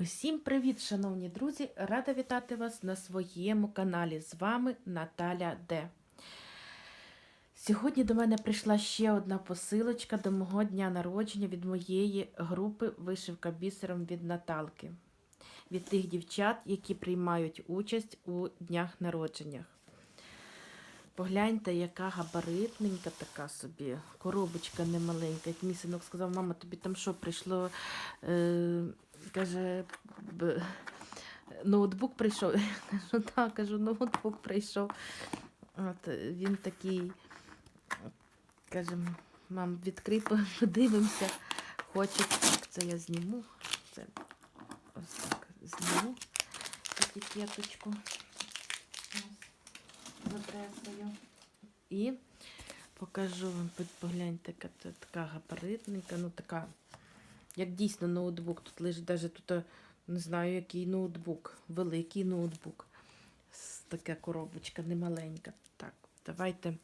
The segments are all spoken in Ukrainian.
Усім привіт, шановні друзі! Рада вітати вас на своєму каналі. З вами Наталя Д. Сьогодні до мене прийшла ще одна посилочка до мого дня народження від моєї групи Вишивка бісером від Наталки. Від тих дівчат, які приймають участь у днях народженнях. Погляньте, яка габаритненька така собі, коробочка немаленька. Як мій синок сказав, мама, тобі там що прийшло? Е, каже, ноутбук прийшов. Я кажу, так, кажу, ноутбук прийшов. От, він такий, каже, мам, відкрий, подивимося. Хоче, це я зніму. Це ось так зніму етикеточку. Ось. І покажу вам, погляньте, це така габаритненька, ну така, як дійсно ноутбук. Тут лежить навіть тут, е, не знаю, який ноутбук, великий ноутбук. Така коробочка немаленька. Так, давайте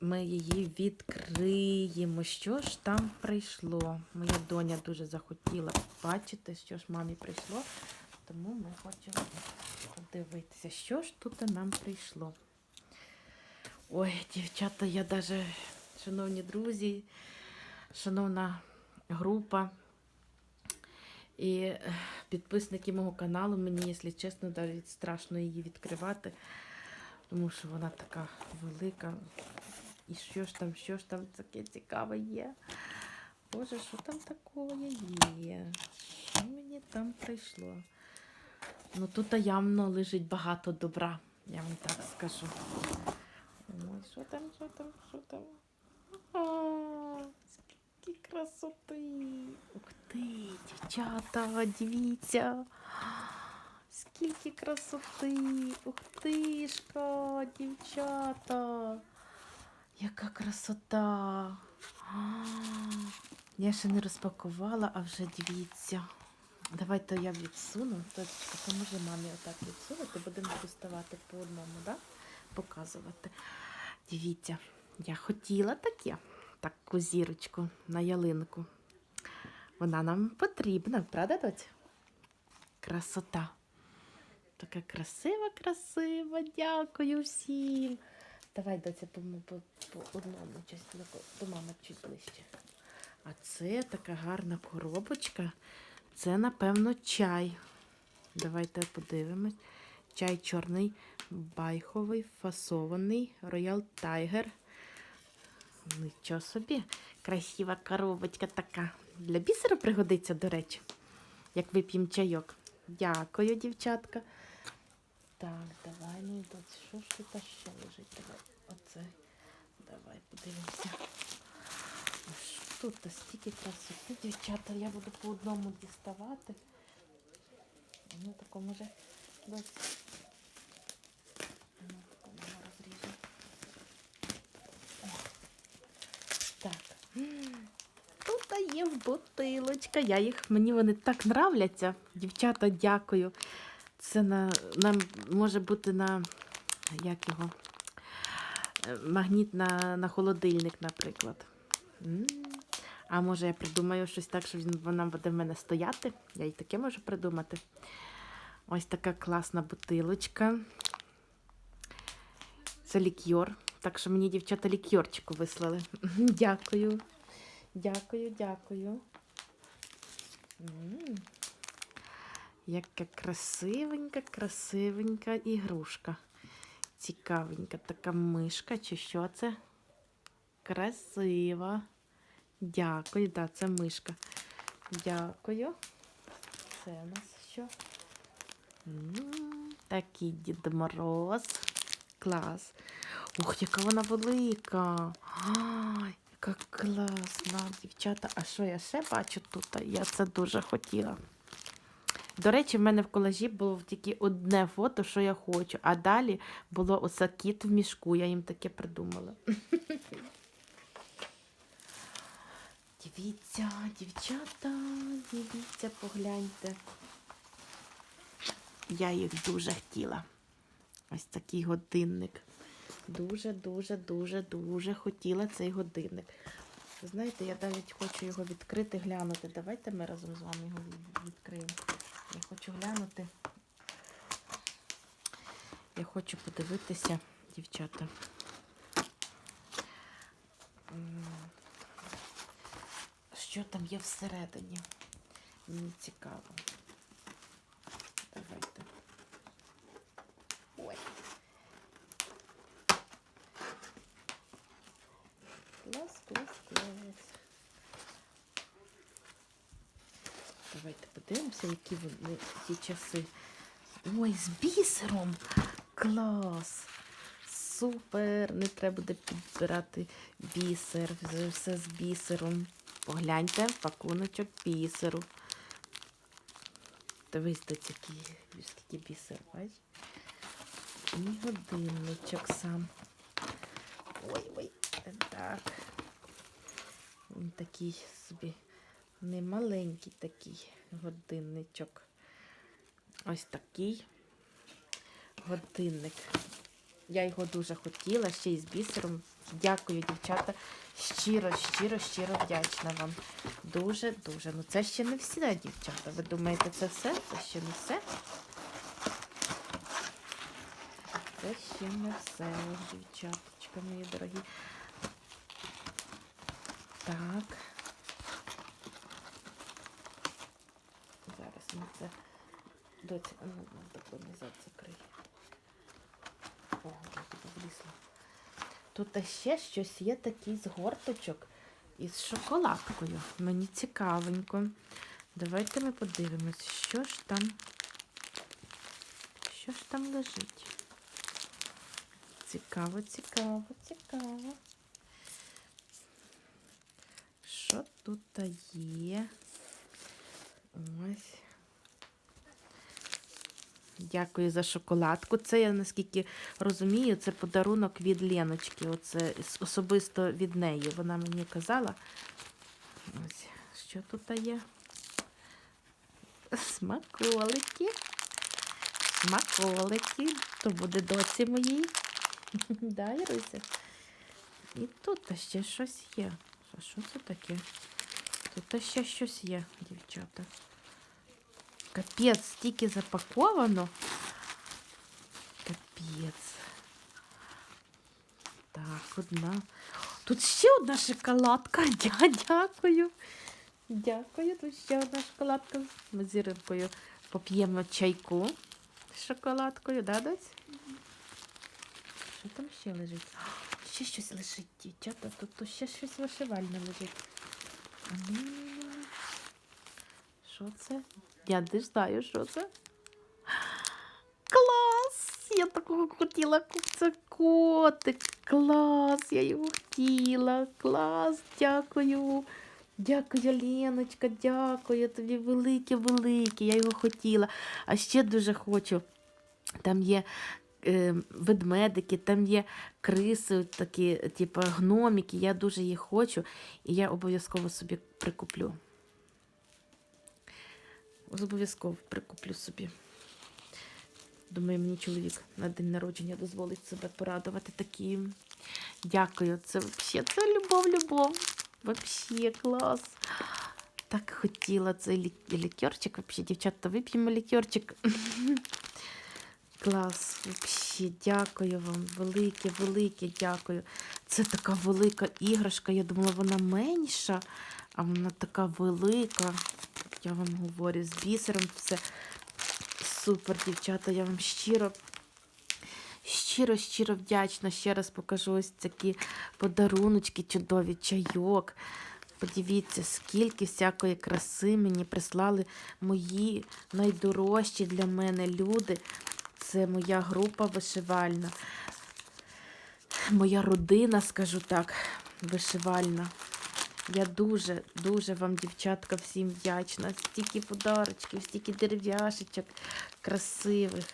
ми її відкриємо. Що ж там прийшло? Моя доня дуже захотіла бачити, що ж мамі прийшло. Тому ми хочемо подивитися, що ж тут нам прийшло. Ой, дівчата, я даже, шановні друзі, шановна група і е, підписники мого каналу, мені, якщо чесно, навіть страшно її відкривати, тому що вона така велика. І що ж там, що ж там таке цікаве є? Боже, що там такого є? Що мені там прийшло? Ну тут явно лежить багато добра, я вам так скажу. Ой, що там, що там, що там? Скільки красоти! Ух ти, дівчата, дивіться! Скільки красоти! Ух тишка, дівчата! Яка красота! Я ще не розпакувала, а вже дивіться. Давайте я відсуну. Точка, поможи мамі отак відсунути, будемо доставати по одному, да? показувати. Дивіться, я хотіла таке, таку зірочку на ялинку. Вона нам потрібна, правда, доць? Красота. Така красива, красива. Дякую всім. Давай, доця, по, по, по одному чуть до мами чуть ближче. А це така гарна коробочка. Це, напевно, чай. Давайте подивимось. Чай чорний, байховий, фасований, Royal Tiger. Нічого собі. Красива коробочка така. Для бісеру пригодиться, до речі, як вип'ємо чайок. Дякую, дівчатка. Так, давай, ну що ж тут ще лежить? Давай, оце. Давай подивимося. Тут стільки красоти, дівчата, я буду по одному діставати. Ну, тако може. дось. Ну, тако мама розріже. О. Так. Тут є бутилочка. Я їх, мені вони так нравляться. Дівчата, дякую. Це на, нам може бути на як його? Е, Магніт на, на холодильник, наприклад. А може я придумаю щось так, що вона буде в мене стояти. Я і таке можу придумати. Ось така класна бутилочка. Це лікьор. Так що мені дівчата лікьорчику вислали. Дякую. Дякую, дякую. М. Яка красивенька, красивенька ігрушка. Цікавенька така мишка, чи що це? Красива. Дякую, да, це мишка. Дякую. Це у нас що? М, Такий Дід Мороз. Клас. Ух, яка вона велика. Ай, яка класна, дівчата. А що я ще бачу тут? Я це дуже хотіла. До речі, в мене в колажі було тільки одне фото, що я хочу, а далі було оце кіт в мішку. Я їм таке придумала. Дивіться, дівчата, дивіться, погляньте. Я їх дуже хотіла. Ось такий годинник. Дуже-дуже-дуже-дуже хотіла цей годинник. Знаєте, я навіть хочу його відкрити, глянути. Давайте ми разом з вами його відкриємо. Я хочу глянути. Я хочу подивитися, дівчата. Що там є всередині? Мені цікаво. Давайте. Клас, клас, клас. Давайте подивимося, які вони ці часи. Ой, з бісером. Клас. Супер. Не треба буде підбирати бісер. Все з бісером. Погляньте, пакуночок бісеру. Дивись, до який, скільки бісер, бач? І годинничок сам. Ой, ой, так. Він такий собі немаленький такий годинничок. Ось такий годинник. Я його дуже хотіла, ще й з бісером. Дякую, дівчата. Щиро, щиро, щиро вдячна вам. Дуже, дуже. Ну це ще не все, дівчата. Ви думаєте, це все? Це ще не все? Це ще не все, дівчаточка мої дорогі. Так. Зараз ми це доці. а Ну, назад закрий. О, я. Тут ще щось є такий згорточок із шоколадкою. Мені цікавенько. Давайте ми подивимось, що ж там. Що ж там лежить? Цікаво, цікаво, цікаво. Що тут є? Ось. Дякую за шоколадку. Це я наскільки розумію, це подарунок від Леночки. Оце особисто від неї. Вона мені казала. Ось, що тут є? Смаколики. Смаколики. То буде доці моїй. Да, Іруся? І тут ще щось є. А що це таке? Тут ще щось є, дівчата. Капець, стільки запаковано. Капець. Так, одна. Тут ще одна шоколадка. Дя, дякую. Дякую. Тут ще одна шоколадка. Ми з Іринкою поп'ємо чайку з шоколадкою, да, доць? Що там ще лежить? Ще щось лежить, дівчата. Тут, тут ще щось вишивальне лежить. Що це? Я не знаю, що це. Клас! Я такого хотіла. Це котик. Клас! Я його хотіла. Клас, дякую. Дякую, Леночка, дякую тобі велике, велике. Я його хотіла. А ще дуже хочу. Там є ведмедики, там є криси, такі, типу гномики. Я дуже їх хочу, і я обов'язково собі прикуплю. Обов'язково прикуплю собі. Думаю, мені чоловік на день народження дозволить себе порадувати таким. Дякую. Це взагалі це любов, любов. Вообще клас. Так хотіла цей лі- лікерчик. Вообще, дівчата, вип'ємо лікерчик. Клас, вообще, дякую вам. Велике, велике дякую. Це така велика іграшка. Я думала, вона менша, а вона така велика. Я вам говорю, з бісером все супер, дівчата. Я вам щиро, щиро, щиро вдячна. Ще раз покажу ось такі подаруночки, чудові, чайок. Подивіться, скільки всякої краси мені прислали мої найдорожчі для мене люди. Це моя група вишивальна. Моя родина, скажу так, вишивальна. Я дуже, дуже вам, дівчатка, всім вдячна. Стільки подарочків, стільки дерев'яшечок красивих.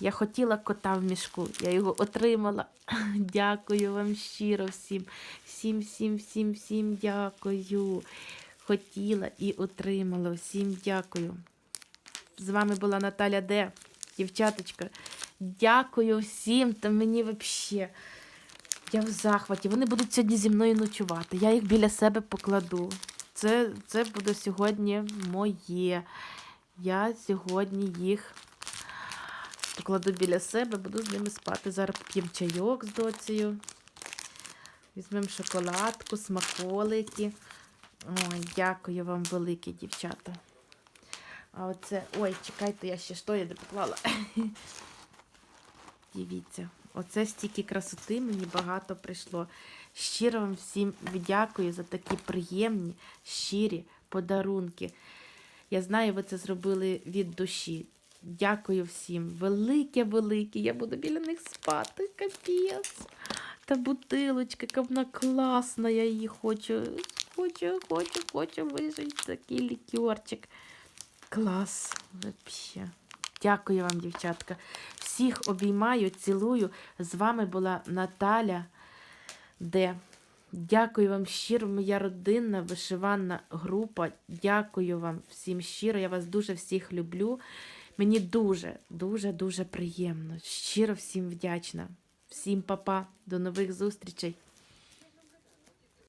Я хотіла кота в мішку, я його отримала. Дякую вам щиро всім. Всім, всім, всім, всім дякую. Хотіла і отримала. Всім дякую. З вами була Наталя Д. Дівчаточка, дякую всім. Та мені взагалі. Я в захваті. Вони будуть сьогодні зі мною ночувати. Я їх біля себе покладу. Це, це буде сьогодні моє. Я сьогодні їх покладу біля себе, буду з ними спати. Зараз п'ємо чайок з доцею. Візьмемо шоколадку, смаколики. Ой, дякую вам велике, дівчата. А оце. Ой, чекайте, я ще що я не поклала. Дивіться, оце стільки красоти мені багато прийшло. Щиро вам всім дякую за такі приємні, щирі подарунки. Я знаю, ви це зробили від душі. Дякую всім. Велике, велике. Я буду біля них спати. Капець. Та бутилочка, яка вона класна, я її хочу. Хочу, хочу, хочу вижити такий лікерчик. Клас. Вообще. Дякую вам, дівчатка. Всіх обіймаю, цілую. З вами була Наталя. Де. Дякую вам щиро, моя родинна вишиванна група. Дякую вам всім щиро. Я вас дуже всіх люблю. Мені дуже, дуже, дуже приємно. Щиро всім вдячна. Всім па-па. До нових зустрічей.